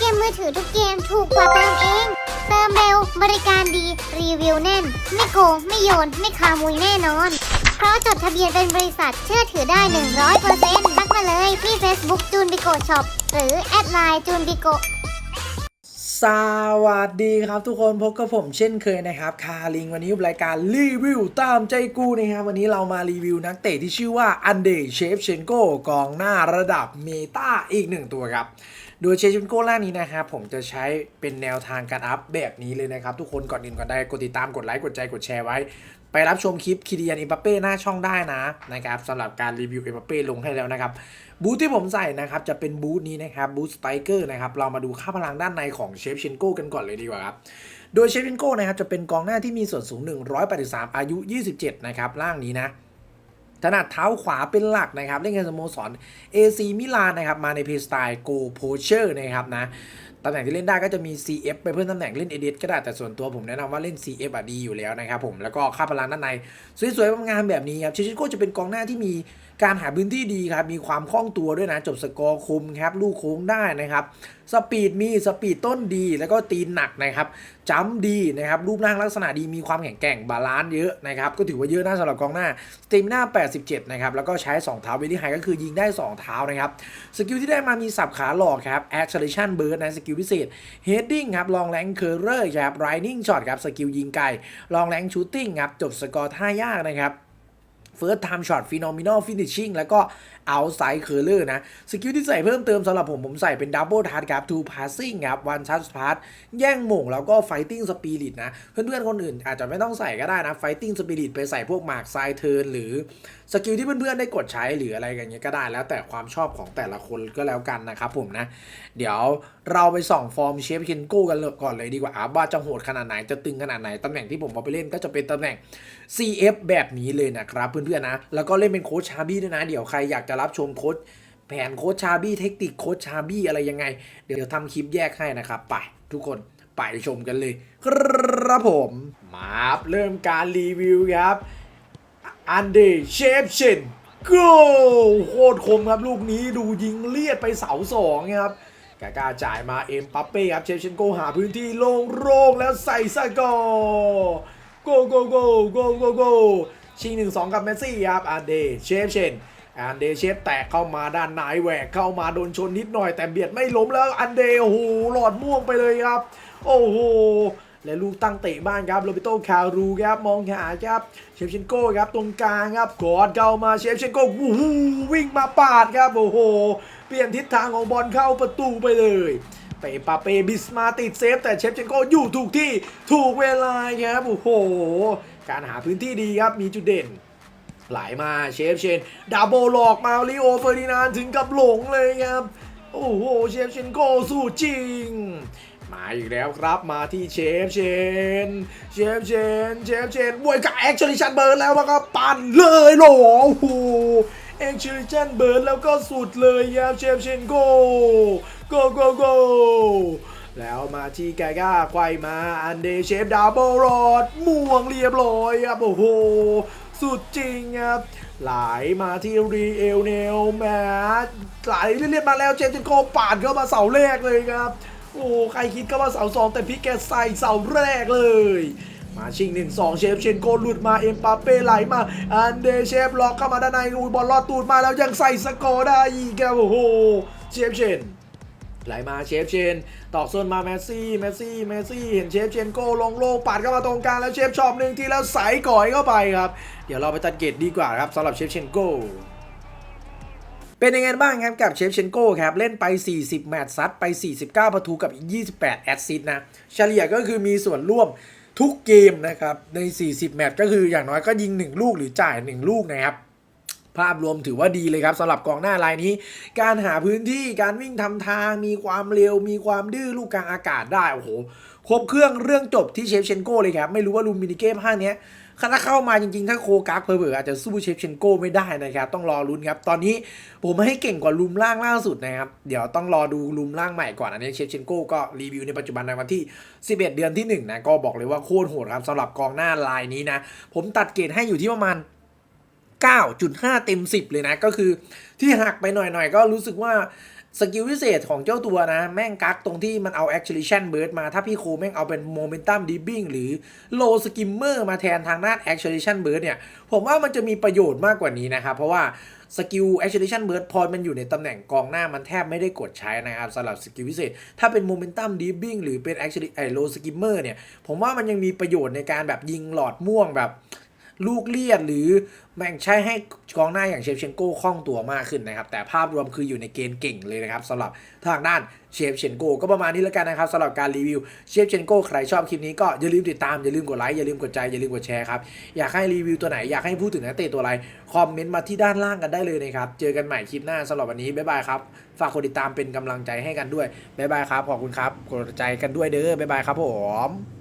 เกมมือถือทุกเกมถูกกว่าเติมเอง เติมเร็ว บริการดี รีวิวแน่น ไม่โกง ไม่โยน ไม่ขโมยแน่นอน เพราะจดทะเบียนเป็นบริษัทเชื่อถือได้ 100%ทักมาเลยที่ Facebook จูนบิโกช็อปหรือแอดไลน์จูนบิโกสวัสดีครับทุกคนพบกับผมเช่นเคยนะครับคาริงวันนี้รายการรีวิวตามใจกูนะครับวันนี้เรามารีวิวนักเตะที่ชื่อว่าอันเดย์เชฟเชนโกกองหน้าระดับเมตาอีกหนึ่งตัวครับ โดยเชฟเชนโก้ล่างนี้นะครับผมจะใช้เป็นแนวทางการอัพแบบนี้เลยนะครับ ทุกคนก่อนอื่นก่อนใดกดติดตามกดไลค์กดใจกดแชร์ไว้ ไปรับชมคลิปคิริยานอิมบัปเป้หน้าช่องได้นะนะครับสำหรับการรีวิวอ็มบัปเป้ลงให้แล้วนะครับบูธที่ผมใส่นะครับจะเป็นบูธนี้นะครับบูธสไตรเกอร์นะครับเรามาดูค่าพลังด้านในของเชฟเชนโก้กันก่อนเลยดีกว่าครับโดยเชฟเชนโก้นะครับจะเป็นกองหน้าที่มีส่วนสูง 183 อายุ 27 นะครับร่างนี้นะ ถนัดเท้าขวาเป็นหลักนะครับเล่นกับสโมสร AC มิลานนะครับมาในเพลย์สไตล์โกโพเชอร์นะครับนะตำแหน่งที่เล่นได้ก็จะมี CF ไปเพิ่มตำแหน่งเล่นเอเดก็ได้แต่ส่วนตัวผมแนะนำว่าเล่น CF อะดีอยู่แล้วนะครับผมแล้วก็ค่าพลังด้านใน สวยๆงามแบบนี้ครับเชชิโก้จะเป็นกองหน้าที่มีการหาพื้นที่ดีครับ มีความคล่องตัวด้วยนะ จบสกอร์คมครับ ลูกโค้งได้นะครับ สปีดมีสปีดต้นดี แล้วก็ตีนหนักนะครับจัมดีนะครับ รูปร่างลักษณะดี มีความแข็งแกร่ง บาลานซ์เยอะนะครับ ก็ถือว่าเยอะนะสำหรับกองหน้าสเตมิน่า87 นะครับ แล้วก็ใช้ 2 เท้าเวลี่ไฮก็คือยิงได้ 2 เท้านะครับ สกิลที่ได้มามีสับขาหลอกครับ acceleration burst นะสกิลพิเศษ heading ครับลองแรงเคอร์เรอร์ครับ riding shot ครับ สกิลยิงไกลลองแรงชูตติ้งครับ จบสกอร์ท่ายากนะครับ First Time Shot Phenomenal Finishing แล้วก็ Outside Curler นะ สกิลที่ใส่เพิ่มเติมสำหรับผมผมใส่เป็น Double Touch ครับ Two Passing ครับ One Touch Pass แย่งหม่งแล้วก็ Fighting Spirit นะ เพื่อนๆคนอื่นอาจจะไม่ต้องใส่ก็ได้นะ Fighting Spirit ไปใส่พวก Mark Side Turn หรือสกิลที่เพื่อนๆได้กดใช้หรืออะไรอย่างเงี้ยก็ได้แล้วแต่ความชอบของแต่ละคนก็แล้วกันนะครับผมนะ เดี๋ยวเราไปส่องฟอร์มเชฟเคนโก้กันเลยก่อนเลยดีกว่าว่าจะโหดขนาดไหนจะตึงขนาดไหนตำแหน่งที่ผมเอาไปเล่นก็จะเป็นตำแหน่ง CF แบบนี้เลยนะครับเพื่อนๆนะแล้วก็เล่นเป็นโค้ชชาบี้ด้วยนะ เดี๋ยวใครอยากจะรับชมโค้ชแผนโค้ชชาบี้เทคนิคโค้ชชาบี้อะไรยังไง เดี๋ยวทำคลิปแยกให้นะครับ ไปทุกคนไปชมกันเลย ครับผมมาเริ่มการรีวิวครับอันเดเชฟเชนโกโคตรคมครับลูกนี้ดูยิงเลียดไปเสาสองครับกาก้าจ่ายมาเอ็มปัปเป้ครับเชฟเชนโกหาพื้นที่โล่งๆแล้วใส่สกอร์โกโกโกโกโกโกชิงหนึ่งสองกับเมสซี่ครับอันเดเชฟเชน อันเดเชฟแตกเข้ามาด้านในแหวกเข้ามาโดนชนนิดหน่อยแต่เบียดไม่ล้มแล้วอันเดโอ้โหหลอดม่วงไปเลยครับ โอ้โหและลูกตั้งเตะบ้านครับโรเบโตคารูครับมองหาครับเชฟเชนโก้ครับตรงกลางครับกอดเข้ามาเชฟเชนโก้วู้ฮู้วิ่งมาปาดครับโอ้โห เปลี่ยนทิศทางของบอลเข้าประตูไปเลยเตะปาเปบิสมาติดเซฟแต่เชฟเชนโก้อยู่ถูกที่ถูกเวลาครับโอ้โห การหาพื้นที่ดีครับมีจุดเด่น ไหลามาเชฟเชนดับเบิลหลอกมาลิโอเฟอร์ดินานถึงกับหลงเลยครับ โอ้โหเชฟเชนโก้สู้จริง มาอีกแล้วครับมาที่เชฟเชนเชฟเชนเชฟเชนบวยกับแอคชั่นชันเบิร์นแล้วแล้วก็ปั่นเลยหรอโอ้โหแอคชั่นชันเบิร์นแล้วก็สุดเลยครับเชฟเชนโก้โกโกโกแล้วมาที่กาก้าควายมาอันเดเชฟดับเบิลรอดม่วงเรียบร้อยครับโอ้โห สุดจริงครับไหลมาที่รีเอลเนลแมสไหลเรียบๆมาแล้วเจมส์เจนโกปาดเข้ามาเสาแรกเลยครับ โอ้ใครคิดก็ว่าเสาสองแต่พี่แกใส่เสาแรกเลยมาชิงหนึ่งสองเชฟเชนโกหลุดมา เอ็มปาเป้ไหลมา อันเดเชฟล็อกเข้ามาด้านในอุยบอลลอดตูดมาแล้วยังใส่สกอร์ได้อีกครับโอ้โห เชฟเชน ไหลมาเชฟเชนตอกส่วนมาแมสซี่แมสซี่แมสซี่เห็นเชฟเชนโก้ลงโลงปาดเข้ามาตรงกลางแล้วเชฟชอบหนึ่งทีแล้วใส่ก่อยเข้าไปครับ เดี๋ยวเราไปตัดเกตดีกว่าครับสำหรับเชฟเชนโก้เป็นยังไงบ้างครับกับเชฟเชนโก้ครับเล่นไป 40 แมตช์ซัดไป 49 ประตูกับอีก 28 แอสซิสต์นะเฉลี่ยก็คือมีส่วนร่วมทุกเกมนะครับใน 40 แมตช์ก็คืออย่างน้อยก็ยิง 1 ลูกหรือจ่าย 1 ลูกนะครับ ภาพรวมถือว่าดีเลยครับสำหรับกองหน้ารายนี้ การหาพื้นที่การวิ่งทำทาง มีความเร็ว มีความดื้อลูกกลางอากาศได้โอ้โหครบเครื่องเรื่องจบที่เชฟเชนโก้เลยครับ ไม่รู้ว่าลูมินิเก้ภาคเนี้ถ้าเข้ามาจริงๆ ถ้าโคกักเผลอๆอาจจะสู้เชฟเชนโก้ไม่ได้นะครับ ต้องรอลุ้นครับ ตอนนี้ผมให้เก่งกว่าลุมล่างล่าสุดนะครับ เดี๋ยวต้องรอดูลุมล่างใหม่ก่อน อันนี้เชฟเชนโก้ก็รีวิวในปัจจุบันในวันที่ 11 เดือนที่1นะก็บอกเลยว่าโคตรโหดครับสำหรับกองหน้าลายนี้นะผมตัดเกรดให้อยู่ที่ประมาณ 9.5 เต็ม 10 เลยนะ ก็คือที่หักไปหน่อยๆ ก็รู้สึกว่าสกิลพิเศษของเจ้าตัวนะ แม่งกักตรงที่มันเอา acceleration burst มา ถ้าพี่โคแม่งเอาเป็น momentum dipping หรือ low skimmer มาแทนทางด้าน acceleration burst เนี่ย ผมว่ามันจะมีประโยชน์มากกว่านี้นะครับ เพราะว่าสกิล acceleration burst พอมันอยู่ในตำแหน่งกองหน้ามันแทบไม่ได้กดใช้นะครับสำหรับสกิลพิเศษ ถ้าเป็น momentum dipping หรือเป็น actually ไอ้ low skimmer เนี่ย ผมว่ามันยังมีประโยชน์ในการแบบยิงหลอดม่วงแบบ ลูกเลียดหรือแม่งใช้ให้กองหน้าอย่างเชฟเชนโก้คล่องตัวมากขึ้นนะครับ แต่ภาพรวมคืออยู่ในเกณฑ์เก่งเลยนะครับสำหรับทางด้านเชฟเชนโก้ก็ประมาณนี้แล้วกันนะครับสำหรับการรีวิวเชฟเชนโก้ใครชอบคลิปนี้ก็อย่าลืมติดตามอย่าลืมกดไลค์อย่าลืมกดใจอย่าลืมกดแชร์ครับอยากให้รีวิวตัวไหนอยากให้พูดถึงนักเตะตัวอะไรคอมเมนต์มาที่ด้านล่างกันได้เลยนะครับเจอกันใหม่คลิปหน้าสำหรับวันนี้บ๊ายบายครับฝากกดติดตามเป็นกำลังใจให้กันด้วยบ๊ายบายครับขอบคุณครับกดใจกันด้วยเด้อบ๊ายบายครับผม